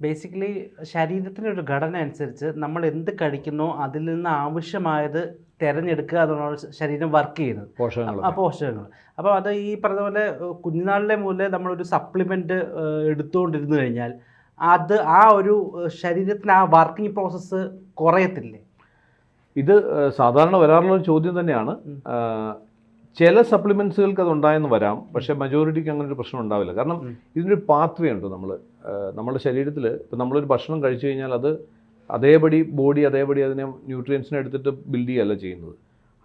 Basically ശരീരത്തിന്റെ ഒരു ഘടന അനുസരിച്ച് നമ്മൾ എന്ത് കഴിക്കുന്നോ അതിൽ നിന്ന് ആവശ്യമായത് തിരഞ്ഞെടുക്കുക എന്നുള്ളതാണ് ശരീരം വർക്ക് ചെയ്യുന്നത്. പോഷകങ്ങൾ. ആ പോഷകങ്ങൾ. അപ്പോൾ അത് ഈ പറഞ്ഞ പോലെ കുഞ്ഞുനാളിലെ മുതലേ നമ്മളൊരു സപ്ലിമെന്റ് എടുത്തുകൊണ്ടിരുന്നു കഴിഞ്ഞാൽ അത് ആ ഒരു ശരീരത്തിന് ആ വർക്കിംഗ് പ്രോസസ്സ് കുറയത്തില്ലേ? ഇത് സാധാരണ വരാറുള്ള ഒരു ചോദ്യം തന്നെയാണ്. ചില സപ്ലിമെന്റ്സുകൾക്ക് അത് ഉണ്ടായെന്ന് വരാം പക്ഷേ മെജോറിറ്റിക്ക് അങ്ങനെ ഒരു പ്രശ്നം ഉണ്ടാവില്ല. കാരണം ഇതിനൊരു പാത്വേ ഉണ്ട് നമ്മൾ നമ്മുടെ ശരീരത്തിൽ ഇപ്പം നമ്മളൊരു ഭക്ഷണം കഴിച്ചു കഴിഞ്ഞാൽ അത് അതേപടി ബോഡി അതേപടി അതിനെ ന്യൂട്രിയൻസിനെ എടുത്തിട്ട് ബിൽഡ് ചെയ്യുകയല്ല ചെയ്യുന്നത്.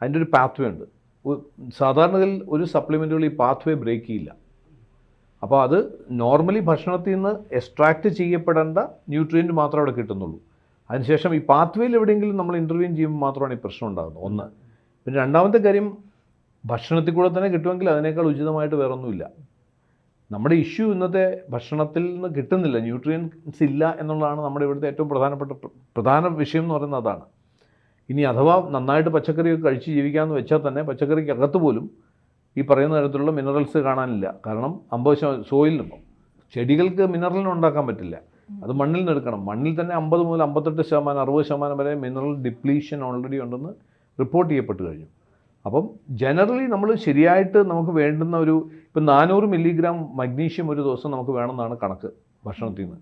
അതിന്റെ ഒരു പാത്വേ ഉണ്ട്. സാധാരണഗതിയിൽ സാധാരണയിൽ ഒരു സപ്ലിമെന്റുകൾ ഈ പാത്വേ ബ്രേക്ക് ചെയ്യില്ല. അപ്പോൾ അത് നോർമലി ഭക്ഷണത്തിൽ നിന്ന് എക്സ്ട്രാക്ട് ചെയ്യപ്പെടേണ്ട ന്യൂട്രിയന്റ് മാത്രമേ അവിടെ കിട്ടുന്നുള്ളൂ. അതിനുശേഷം ഈ പാത്വേയിൽ എവിടെയെങ്കിലും നമ്മൾ ഇന്റർവ്യൂ ചെയ്യുമ്പോൾ മാത്രമാണ് ഈ പ്രശ്നം ഉണ്ടാകുന്നത്. ഒന്ന്. പിന്നെ രണ്ടാമത്തെ കാര്യം ഭക്ഷണത്തിൽ കൂടെ തന്നെ കിട്ടുമെങ്കിൽ അതിനേക്കാൾ ഉചിതമായിട്ട് വേറൊന്നുമില്ല. നമ്മുടെ ഇഷ്യൂ ഇന്നത്തെ ഭക്ഷണത്തിൽ നിന്ന് കിട്ടുന്നില്ല. ന്യൂട്രിയൻസ് ഇല്ല എന്നുള്ളതാണ് നമ്മുടെ ഇവിടുത്തെ ഏറ്റവും പ്രധാനപ്പെട്ട പ്രധാന വിഷയം എന്ന് പറയുന്നത് അതാണ്. ഇനി അഥവാ നന്നായിട്ട് പച്ചക്കറിയൊക്കെ കഴിച്ച് ജീവിക്കാമെന്ന് വെച്ചാൽ തന്നെ പച്ചക്കറിക്കകത്ത് പോലും ഈ പറയുന്ന തരത്തിലുള്ള മിനറൽസ് കാണാനില്ല. കാരണം അമ്പത് ശതമാനം സോയിലിനും ചെടികൾക്ക് മിനറലിന് ഉണ്ടാക്കാൻ പറ്റില്ല. അത് മണ്ണിൽ നിന്ന് എടുക്കണം. മണ്ണിൽ തന്നെ അമ്പത് മുതൽ അമ്പത്തെട്ട് ശതമാനം അറുപത് ശതമാനം വരെ മിനറൽ ഡിപ്ലീഷൻ ഓൾറെഡി ഉണ്ടെന്ന് റിപ്പോർട്ട് ചെയ്യപ്പെട്ട് കഴിഞ്ഞു. അപ്പം ജനറലി നമ്മൾ ശരിയായിട്ട് നമുക്ക് വേണ്ടുന്ന ഒരു ഇപ്പം നാനൂറ് മില്ലിഗ്രാം മഗ്നീഷ്യം ഒരു ദിവസം നമുക്ക് വേണമെന്നാണ് കണക്ക് ഭക്ഷണത്തിൽ നിന്ന്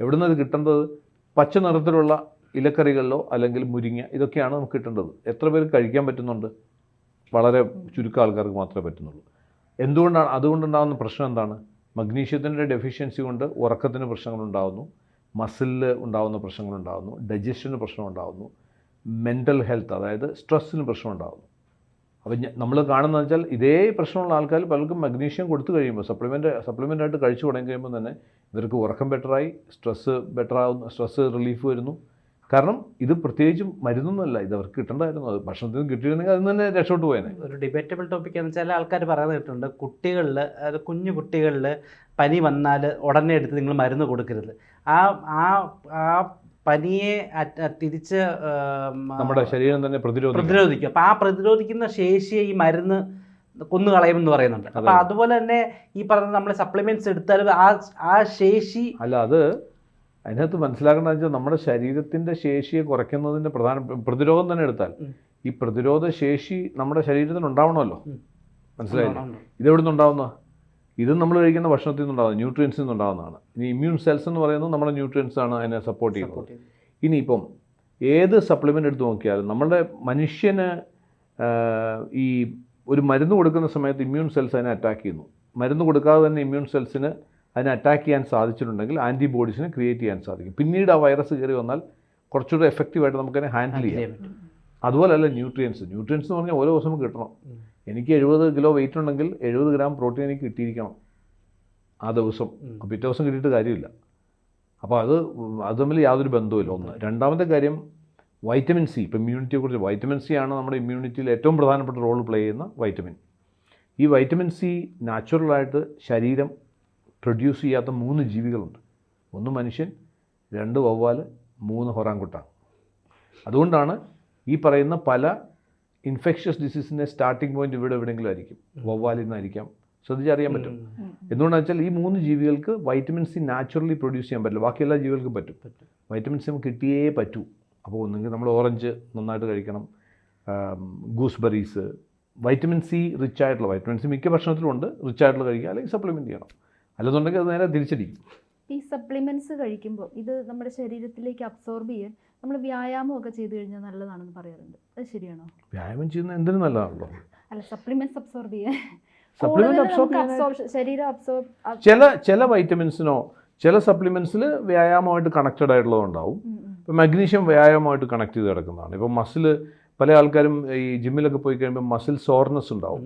എവിടെ നിന്ന് അത് കിട്ടേണ്ടത്? പച്ച നിറത്തിലുള്ള ഇലക്കറികളിലോ അല്ലെങ്കിൽ മുരിങ്ങ ഇതൊക്കെയാണ് നമുക്ക് കിട്ടേണ്ടത്. എത്ര പേര് കഴിക്കാൻ പറ്റുന്നുണ്ട്? വളരെ ചുരുക്കം ആൾക്കാർക്ക് മാത്രമേ പറ്റുന്നുള്ളൂ. എന്തുകൊണ്ടാണ്? അതുകൊണ്ടുണ്ടാകുന്ന പ്രശ്നം എന്താണ്? മഗ്നീഷ്യത്തിന്റെ ഡെഫിഷ്യൻസി കൊണ്ട് ഉറക്കത്തിന് പ്രശ്നങ്ങളുണ്ടാകുന്നു മസിലിൽ ഉണ്ടാകുന്ന പ്രശ്നങ്ങളുണ്ടാകുന്നു ഡൈജഷന് പ്രശ്നമുണ്ടാകുന്നു മെന്റൽ ഹെൽത്ത് അതായത് സ്ട്രെസ്സിന് പ്രശ്നം ഉണ്ടാകുന്നു അപ്പം നമ്മൾ കാണുന്നത് വെച്ചാൽ ഇതേ പ്രശ്നമുള്ള ആൾക്കാർ പലർക്കും മഗ്നീഷ്യം കൊടുത്തു കഴിയുമ്പോൾ സപ്ലിമെന്റ് സപ്ലിമെന്റ് ആയിട്ട് കഴിച്ചു തുടങ്ങി കഴിയുമ്പോൾ തന്നെ ഇവർക്ക് ഉറക്കം ബെറ്ററായി സ്ട്രെസ്സ് ബെറ്ററാവുന്നു സ്ട്രെസ്സ് റിലീഫ് വരുന്നു. കാരണം ഇത് പ്രത്യേകിച്ചും മരുന്നൊന്നുമല്ല ഇത് അവർക്ക് കിട്ടേണ്ടായിരുന്നു അത് ഭക്ഷണത്തിൽ നിന്ന് കിട്ടിയിരുന്നെങ്കിൽ അതിൽ തന്നെ രക്ഷപ്പെട്ടു പോയേനെ. ഒരു ഡിബേറ്റബിൾ ടോപ്പിക് എന്ന് വെച്ചാൽ ആൾക്കാർ പറയുന്നത് കേട്ടിട്ടുണ്ട് കുട്ടികളിൽ അതായത് കുഞ്ഞു കുട്ടികളിൽ പനി വന്നാൽ ഉടനെ എടുത്ത് നിങ്ങൾ മരുന്ന് കൊടുക്കരുത്. ആ ആ ആ പനിയെ തിരിച്ച് നമ്മുടെ ശരീരം തന്നെ പ്രതിരോധിക്കും. പ്രതിരോധിക്കും. അപ്പോൾ ആ പ്രതിരോധിക്കുന്ന ശേഷിയെ ഈ മരുന്ന് കൊന്നു കളയുമെന്ന് പറയുന്നുണ്ട് അപ്പോൾ അതുപോലെ തന്നെ ഈ പറഞ്ഞ നമ്മൾ സപ്ലിമെന്റ്സ് എടുത്താലും ആ ആ ശേഷി അല്ല അത് അതിനകത്ത് മനസ്സിലാക്കേണ്ടത് വെച്ചാൽ നമ്മുടെ ശരീരത്തിന്റെ ശേഷിയെ കുറയ്ക്കുന്നതിന്റെ പ്രധാന പ്രതിരോധം തന്നെ എടുത്താൽ ഈ പ്രതിരോധ ശേഷി നമ്മുടെ ശരീരത്തിന് ഉണ്ടാവണമല്ലോ. മനസ്സിലായില്ലേ? ഇതെവിടെ നിന്നുണ്ടാവുന്ന ഇത് നമ്മൾ കഴിക്കുന്ന ഭക്ഷണത്തിൽ നിന്നുണ്ടാകുന്നത് ന്യൂട്രിയൻസിൽ നിന്നുണ്ടാകുന്നതാണ്. ഇനി ഇമ്മ്യൂൺ സെൽസ് എന്ന് പറയുന്നത് നമ്മുടെ ന്യൂട്രിയൻസ് ആണ് അതിനെ സപ്പോർട്ട് ചെയ്യുന്നത്. ഇനിയിപ്പം ഏത് സപ്ലിമെന്റ് എടുത്ത് നോക്കിയാലും നമ്മുടെ മനുഷ്യന് ഈ ഒരു മരുന്ന് കൊടുക്കുന്ന സമയത്ത് ഇമ്മ്യൂൺ സെൽസ് അതിനെ അറ്റാക്ക് ചെയ്യുന്നു. മരുന്ന് കൊടുക്കാതെ തന്നെ ഇമ്മ്യൂൺ സെൽസിന് അതിനെ അറ്റാക്ക് ചെയ്യാൻ സാധിച്ചിട്ടുണ്ടെങ്കിൽ ആന്റിബോഡീസിനെ ക്രിയേറ്റ് ചെയ്യാൻ സാധിക്കും. പിന്നീട് ആ വൈറസ് കയറി വന്നാൽ കുറച്ചുകൂടെ എഫക്റ്റീവായിട്ട് നമുക്കതിനെ ഹാൻഡിൽ ഹാൻഡിൽ ചെയ്യാം. ചെയ്യാൻ പറ്റും. അതുപോലല്ല ന്യൂട്രിയൻസ് ന്യൂട്രിയൻസ് എന്ന് പറഞ്ഞാൽ ഓരോ ദിവസം കിട്ടണം. എനിക്ക് എഴുപത് കിലോ വെയിറ്റ് ഉണ്ടെങ്കിൽ എഴുപത് ഗ്രാം പ്രോട്ടീൻ എനിക്ക് കിട്ടിയിരിക്കണം ആ ദിവസം. പിറ്റേ ദിവസം കിട്ടിയിട്ട് കാര്യമില്ല. അപ്പോൾ അത് അത് തമ്മിൽ യാതൊരു ബന്ധവുമില്ല. ഒന്ന്. രണ്ടാമത്തെ കാര്യം വൈറ്റമിൻ സി ഇപ്പോൾ ഇമ്മ്യൂണിറ്റിയെ കുറിച്ച് വൈറ്റമിൻ സി ആണ് നമ്മുടെ ഇമ്മ്യൂണിറ്റിയിൽ ഏറ്റവും പ്രധാനപ്പെട്ട റോൾ പ്ലേ ചെയ്യുന്ന വൈറ്റമിൻ ഈ വൈറ്റമിൻ സി നാച്ചുറലായിട്ട് ശരീരം പ്രൊഡ്യൂസ് ചെയ്യാത്ത മൂന്ന് ജീവികളുണ്ട്. ഒന്ന് മനുഷ്യൻ രണ്ട് വവ്വാൽ മൂന്ന് ഹൊറാങ്കുട്ട അതുകൊണ്ടാണ് ഈ പറയുന്ന പല ഇൻഫെക്ഷ്യസ് ഡിസീസിന്റെ സ്റ്റാർട്ടിംഗ് പോയിന്റ് ഇവിടെ എവിടെയെങ്കിലും ആയിരിക്കും. വവ്വാലിൽ നിന്നായിരിക്കാം. ശ്രദ്ധിച്ചറിയാൻ പറ്റും. എന്തുകൊണ്ടാണെന്ന് വെച്ചാൽ ഈ മൂന്ന് ജീവികൾക്ക് വൈറ്റമിൻ സി നാച്ചുറലി പ്രൊഡ്യൂസ് ചെയ്യാൻ പറ്റില്ല. ബാക്കി എല്ലാ ജീവികൾക്കും പറ്റും. പറ്റും. വൈറ്റമിൻ സി നമുക്ക് കിട്ടിയേ പറ്റൂ. അപ്പോൾ ഒന്നെങ്കിൽ നമ്മൾ ഓറഞ്ച് നന്നായിട്ട് കഴിക്കണം. ഗൂസ്ബെറീസ് വൈറ്റമിൻ സി റിച്ച് ആയിട്ടുള്ള വൈറ്റമിൻ സി മിക്ക ഭക്ഷണത്തിലും ഉണ്ട് റിച്ച് ആയിട്ടുള്ള കഴിക്കുക അല്ലെങ്കിൽ സപ്ലിമെന്റ് ചെയ്യണം. അല്ലെന്നുണ്ടെങ്കിൽ അത് നേരെ തിരിച്ചടിക്കും. ഈ സപ്ലിമെന്റ്സ് കഴിക്കുമ്പോൾ ഇത് നമ്മുടെ ശരീരത്തിലേക്ക് അബ്സോർബ് ചെയ്യാൻ നമ്മൾ വ്യായാമമൊക്കെ ചെയ്തു കഴിഞ്ഞാൽ നല്ലതാണെന്ന് പറയാറുണ്ട്. അത് ശരിയാണോ? വ്യായാമം ചെയ്യുന്നത് എന്തിനും നല്ലതാണല്ലോ. അല്ല സപ്ലിമെന്റ്സ് അബ്സോർബ് ചെയ്യാൻ. സപ്ലിമെന്റ് അബ്സോർബ് ശരീരം അബ്സോർബ് ചില ചില വൈറ്റമിൻസിനോ ചില സപ്ലിമെൻസിൽ വ്യായാമമായിട്ട് കണക്റ്റഡ് ആയിട്ടുള്ളതുണ്ടാവും. ഇപ്പോൾ മഗ്നീഷ്യം വ്യായാമമായിട്ട് കണക്ട് ചെയ്ത് കിടക്കുന്നതാണ്. ഇപ്പോൾ മസിൽ പല ആൾക്കാരും ഈ ജിമ്മിലൊക്കെ പോയി കഴിയുമ്പോൾ മസിൽ സോർനെസ് ഉണ്ടാവും.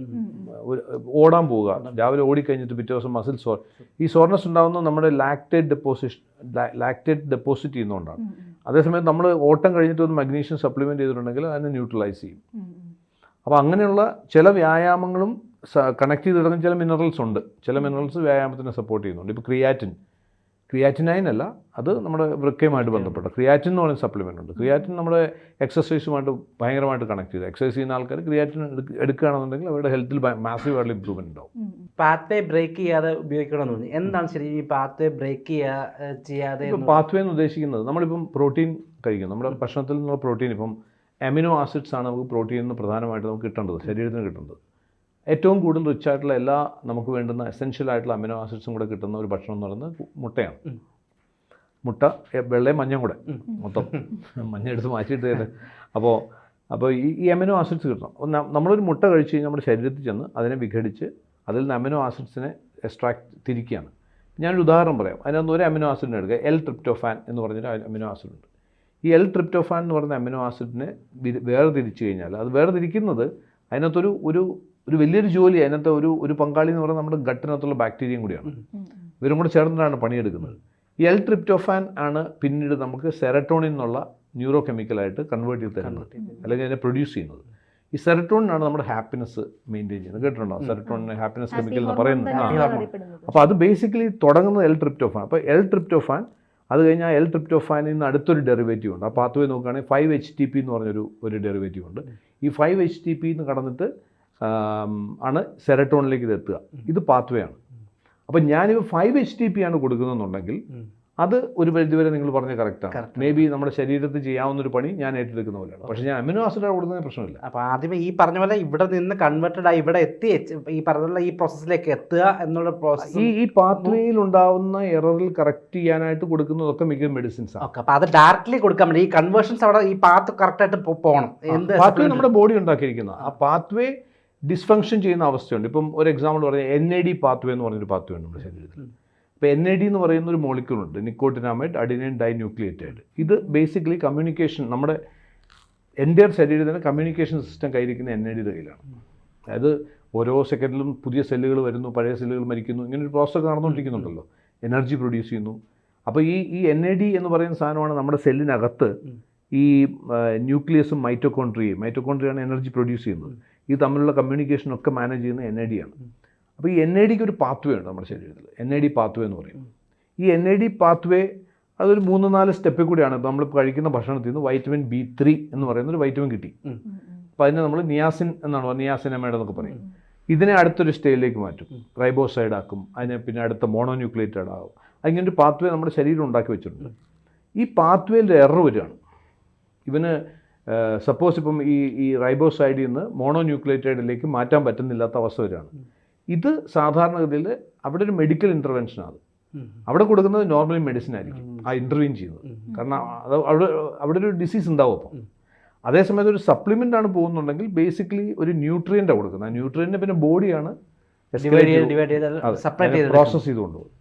ഓടാൻ പോവുക. രാവിലെ ഓടിക്കഴിഞ്ഞിട്ട് പിറ്റേ ദിവസം മസിൽ സോർ ഈ സോർനെസ് ഉണ്ടാകുന്നത് നമ്മുടെ ലാക്ടേറ്റ് ഡെപ്പോസിഷൻ ലാക്ടേറ്റ് ഡെപ്പോസിറ്റ് ചെയ്യുന്നതുകൊണ്ടാണ്. അതേസമയം നമ്മൾ ഓട്ടം കഴിഞ്ഞിട്ട് ഒന്ന് മഗ്നീഷ്യം സപ്ലിമെന്റ് ചെയ്തിട്ടുണ്ടെങ്കിൽ അതിനെ ന്യൂട്രലൈസ് ചെയ്യും. അപ്പോൾ അങ്ങനെയുള്ള ചില വ്യായാമങ്ങളും കണക്ട് ചെയ്ത് കിടക്കുന്ന ചില മിനറൽസ് ഉണ്ട്. ചില മിനറൽസ് വ്യായാമത്തിനെ സപ്പോർട്ട് ചെയ്യുന്നുണ്ട്. ഇപ്പോൾ ക്രിയാറ്റിൻ ക്രിയാറ്റിനൈൻ അല്ല അത് നമ്മുടെ വൃക്കയുമായിട്ട് ബന്ധപ്പെട്ട ക്രിയാറ്റിൻ എന്ന് പറയുന്ന സപ്ലിമെന്റ് ഉണ്ട്. ക്രിയാറ്റിൻ നമ്മുടെ എക്സസൈസുമായിട്ട് ഭയങ്കരമായിട്ട് കണക്ട് ചെയ്ത്. എക്സസൈസ് ചെയ്യുന്ന ആൾക്കാർ ക്രിയാറ്റിൻ എടുക്കുകയാണെന്നുണ്ടെങ്കിൽ അവരുടെ ഹെൽത്തിൽ മാസീവ് ആയിട്ടുള്ള ഇമ്പ്രൂവ്മെന്റ് ഉണ്ടാവും. ഉം. ബ്രേക്ക് ചെയ്യാതെ ഉപയോഗിക്കണമെന്ന് തോന്നി. എന്താണ് ശരി ഈ പാത്ത് ബ്രേക്ക് ചെയ്യാതെ പാത്വേ എന്ന്? ഉദ്ദേശിക്കുന്നത് നമ്മളിപ്പം പ്രോട്ടീൻ കഴിക്കും നമ്മുടെ ഭക്ഷണത്തിൽ നിന്നുള്ള പ്രോട്ടീൻ ഇപ്പം അമിനോ ആസിഡ്സ് ആണ് നമുക്ക് പ്രോട്ടീനിൽ നിന്ന് പ്രധാനമായിട്ട് നമുക്ക് കിട്ടേണ്ടത് ശരീരത്തിന് കിട്ടേണ്ടത്. ഏറ്റവും കൂടുതൽ റിച്ച് ആയിട്ടുള്ള എല്ലാ നമുക്ക് വേണ്ടുന്ന എസെൻഷ്യൽ ആയിട്ടുള്ള അമിനോ ആസിഡ്സും കൂടെ കിട്ടുന്ന ഒരു ഭക്ഷണം എന്ന് പറയുന്നത് മുട്ടയാണ്. മുട്ട വെള്ളയും മഞ്ഞയും കൂടെ. മൊത്തം. മഞ്ഞ എടുത്ത് മാറ്റിയിട്ട് അപ്പോൾ അപ്പോൾ ഈ ഈ അമിനോ ആസിഡ്സ് കിട്ടണം. നമ്മളൊരു മുട്ട കഴിച്ച് കഴിഞ്ഞാൽ നമ്മുടെ ശരീരത്തിൽ ചെന്ന് അതിനെ വിഘടിച്ച് അതിൽ നിന്ന് അമിനോ ആസിഡ്സിനെ എക്സ്ട്രാക്ട് തിരിക്കുകയാണ്. ഞാനൊരു ഉദാഹരണം പറയാം. അതിനകത്ത് ഒരു അമിനോ ആസിഡിനെ എടുക്കുക. എൽ ട്രിപ്റ്റോഫാൻ എന്ന് പറഞ്ഞൊരു അമിനോ ആസിഡ് ഉണ്ട്. ഈ എൽ ട്രിപ്റ്റോഫാൻ എന്ന് പറയുന്ന അമിനോ ആസിഡിനെ വേർതിരിച്ച് കഴിഞ്ഞാൽ അത് വേർതിരിക്കുന്നത് അതിനകത്തൊരു ഒരു ഒരു വലിയൊരു ജോലി അതിനകത്ത് ഒരു ഒരു പങ്കാളി എന്ന് പറയുന്നത് നമ്മുടെ ഗട്ടിനകത്തുള്ള ബാക്ടീരിയയും കൂടിയാണ്. ഇവരും കൂടെ ചേർന്നിട്ടാണ് പണിയെടുക്കുന്നത്. ഈ എൽ ട്രിപ്റ്റോഫാൻ ആണ് പിന്നീട് നമുക്ക് സെറട്ടോണിൻ എന്നുള്ള ന്യൂറോ കെമിക്കലായിട്ട് കൺവേർട്ട് ചെയ്ത് തരുന്നത്. അല്ലെങ്കിൽ അതിനെ പ്രൊഡ്യൂസ് ചെയ്യുന്നത്. ഈ സെറട്ടോണിനാണ് നമ്മുടെ ഹാപ്പിനെസ് മെയിന്റെയിൻ ചെയ്യുന്നത്. കേട്ടിട്ടുണ്ടോ? സെറട്ടോണിന് ഹാപ്പിനെസ് കെമിക്കൽ എന്ന് പറയുന്നത്. അപ്പോൾ അത് ബേസിക്കലി തുടങ്ങുന്നത് എൽ ട്രിപ്റ്റോഫാൻ അപ്പോൾ എൽ ട്രിപ്റ്റോഫാൻ അത് കഴിഞ്ഞാൽ എൽ ട്രിപ്റ്റോഫാനിൽ നിന്ന് അടുത്തൊരു ഡെറിവേറ്റീവ് ഉണ്ട്. ആ പാത്വേ നോക്കുകയാണെങ്കിൽ ഫൈവ് എച്ച് ടി പി എന്ന് പറഞ്ഞൊരു ഒരു ഡെറിവേറ്റീവ് ഉണ്ട്. ഈ ഫൈവ് എച്ച് ടി പി എന്ന് കടന്നിട്ട് ആണ് സെറട്ടോണിലേക്ക് ഇത് എത്തുക. ഇത് പാത്വേ ആണ്. അപ്പം ഞാനിപ്പോൾ ഫൈവ് എച്ച് ടി പി ആണ് കൊടുക്കുന്നതെന്നുണ്ടെങ്കിൽ അത് ഒരു പരിധിവരെ നിങ്ങൾ പറഞ്ഞ കറക്റ്റാണ്. മേ ബി നമ്മുടെ ശരീരത്തിൽ ചെയ്യാവുന്ന ഒരു പണി ഞാൻ ഏറ്റെടുക്കുന്ന പോലെയാണ്. പക്ഷേ ഞാൻ അമിനോ ആസിഡ് കൊടുക്കുന്നതിന് പ്രശ്നമില്ല. അപ്പോൾ ആദ്യമേ ഈ പറഞ്ഞ പോലെ ഇവിടെ നിന്ന് കൺവേർട്ടഡ് ആയി ഇവിടെ എത്തി ഈ പറഞ്ഞുള്ള ഈ പ്രോസസ്സിലേക്ക് എത്തുക എന്നുള്ള പ്രോസസ്സ് ഈ ഈ പാത്വേയിൽ ഉണ്ടാവുന്ന എററിൽ കറക്റ്റ് ചെയ്യാനായിട്ട് കൊടുക്കുന്നതൊക്കെ മിക്ക മെഡിസിൻസ് ആണ്. ഓക്കെ അപ്പോൾ അത് ഡയറക്റ്റ്ലി കൊടുക്കാൻ പറ്റും ഈ കൺവേർഷൻസ് അവിടെ ഈ പാത്ത് കറക്റ്റായിട്ട് പോകണം എന്ത് പാത്വേ നമ്മുടെ ബോഡി ഉണ്ടാക്കിയിരിക്കുന്നത്. ആ പാത്വേ ഡിസ്ഫങ്ഷൻ ചെയ്യുന്ന അവസ്ഥയുണ്ട്. ഇപ്പം ഒരു എക്സാമ്പിൾ പറഞ്ഞാൽ എൻ എ ഡി പാത്വേ എന്ന് പറഞ്ഞൊരു പാത്വേ ഉണ്ട് നമ്മുടെ ശരീരത്തിൽ. ഇപ്പോൾ എൻ എ ഡി എന്ന് പറയുന്ന ഒരു മോളിക്യൂളുണ്ട് നിക്കോട്ടിനാമൈഡ് അഡിനൈൻ ഡൈന്യൂക്ലിയേറ്റൈഡ് ഇത് ബേസിക്കലി കമ്മ്യൂണിക്കേഷൻ നമ്മുടെ എന്റെ ശരീരത്തിന്റെ കമ്മ്യൂണിക്കേഷൻ സിസ്റ്റം കയ്യിരിക്കുന്ന എൻ എ ഡിയുടെ കയ്യിലാണ്. അതായത് ഓരോ സെക്കൻഡിലും പുതിയ സെല്ലുകൾ വരുന്നു പഴയ സെല്ലുകൾ മരിക്കുന്നു ഇങ്ങനെ ഒരു പ്രോസസ്സ് നടന്നുകൊണ്ടിരിക്കുന്നുണ്ടല്ലോ. എനർജി പ്രൊഡ്യൂസ് ചെയ്യുന്നു. അപ്പോൾ ഈ ഈ എൻ എ ഡി എന്ന് പറയുന്ന സാധനമാണ് നമ്മുടെ സെല്ലിനകത്ത്. ഈ ന്യൂക്ലിയസും മൈറ്റോകോൺട്രിയയും മൈറ്റോകോൺട്രിയാണ് എനർജി പ്രൊഡ്യൂസ് ചെയ്യുന്നത്. ഇത് തമ്മിലുള്ള കമ്മ്യൂണിക്കേഷനൊക്കെ മാനേജ് ചെയ്യുന്ന എൻ ഐ ഡി ആണ്. അപ്പോൾ ഈ എൻ ഐ ഡിക്ക് ഒരു പാത്വേ ഉണ്ട് നമ്മുടെ ശരീരത്തിൽ. എൻ ഐ ഡി പാത്വേ എന്ന് പറയും. ഈ എൻ ഐ ഡി പാത്വേ അതൊരു മൂന്ന് നാല് സ്റ്റെപ്പിൽ കൂടിയാണ്. നമ്മൾ കഴിക്കുന്ന ഭക്ഷണത്തിൽ നിന്ന് വൈറ്റമിൻ ബി ത്രീ എന്ന് പറയുന്ന ഒരു വൈറ്റമിൻ കിട്ടി. അപ്പോൾ അതിനെ നമ്മൾ നിയാസിൻ എന്നാണ് നിയാസിൻ നിയാസിനമേഡ് എന്നൊക്കെ പറയും. ഇതിനെ അടുത്തൊരു സ്റ്റേജിലേക്ക് മാറ്റും. റൈബോസൈഡ് ആക്കും. അതിനെ പിന്നെ അടുത്ത മോണോന്യൂക്ലിയേറ്റഡ് ആകും അങ്ങനെ ഒരു പാത്വേ നമ്മുടെ ശരീരം ഉണ്ടാക്കി വെച്ചിട്ടുണ്ട്. ഈ പാത്വേയിൽ എറർ വരികയാണ്. ഇവന് സപ്പോസ് ഇപ്പം ഈ ഈ റൈബോസൈഡിൽ നിന്ന് മോണോ ന്യൂക്ലിയേറ്റൈഡിലേക്ക് മാറ്റാൻ പറ്റുന്നില്ലാത്ത അവസ്ഥ വരികയാണ്. ഇത് സാധാരണഗതിയിൽ അവിടെ ഒരു മെഡിക്കൽ ഇന്റർവെൻഷനാണ് ആണ്. അവിടെ കൊടുക്കുന്നത് നോർമലി മെഡിസിൻ ആയിരിക്കും. ആ ഇന്റർവ്യൂൻ ചെയ്യുന്നത്. കാരണം അത് അവിടെ അവിടെ ഒരു ഡിസീസ് ഉണ്ടാവും അപ്പം. അതേസമയത്ത് ഒരു സപ്ലിമെന്റ് ആണ് പോകുന്നുണ്ടെങ്കിൽ ബേസിക്കലി ഒരു ന്യൂട്രിയന്റാണ് കൊടുക്കുന്നത്. ആ ന്യൂട്രിയന്റെ പിന്നെ ബോഡിയാണ് പ്രോസസ്സ് ചെയ്തുകൊണ്ട് പോകും